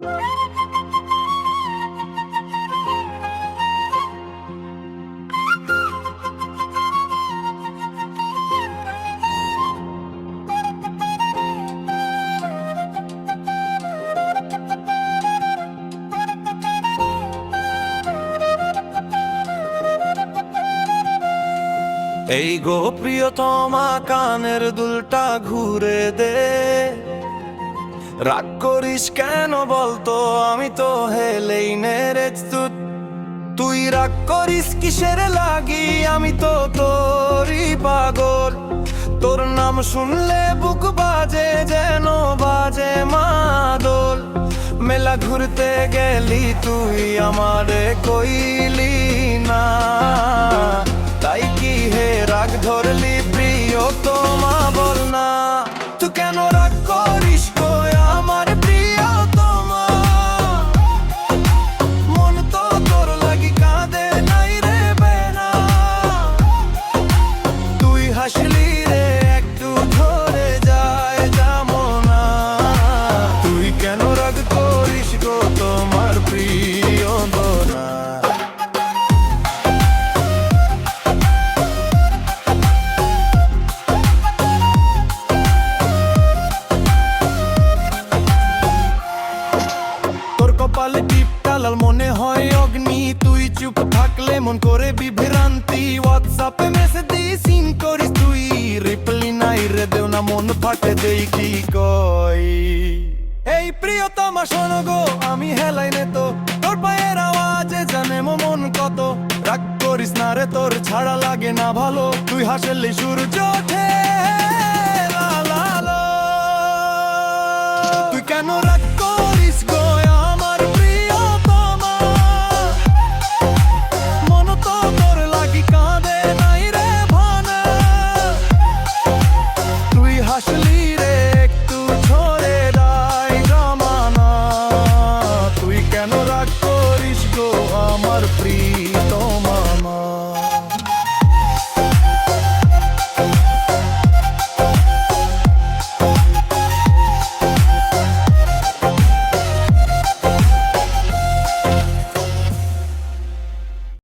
এই গো প্রিয়তমা কানের দুলটা ঘুরে দে। রাগ করিস কেন বলতো? আমি তো হেলেই নেরে তুই তুই রাগ করিস কিসের লাগি? আমি তো তোরই পাগল। তোর নাম শুনলে বুক বাজে, যেন বাজে মাদল। মেলা ঘুরতে গেলি তুই আমারে কইলি কপালে মনে হয় অগ্নি, তুই চুপ থাকলে মন করে বিভ্রান্তি। হোয়াটসঅ্যাপে মেসেজ দিয়ে সিন করিস তুই রিপ্লাই নাই রে দেও না মন ফাটে দেই কি কই। এই প্রিয়তমা শোনো গো, আমি হেলাই নে তো তোর পায়ের আওয়াজে জানে মো মন কত। রাগ করিস না রে তোর, ছাড়া লাগে না ভালো, তুই হাসলে সূর্য ওঠে। তুই কেন partially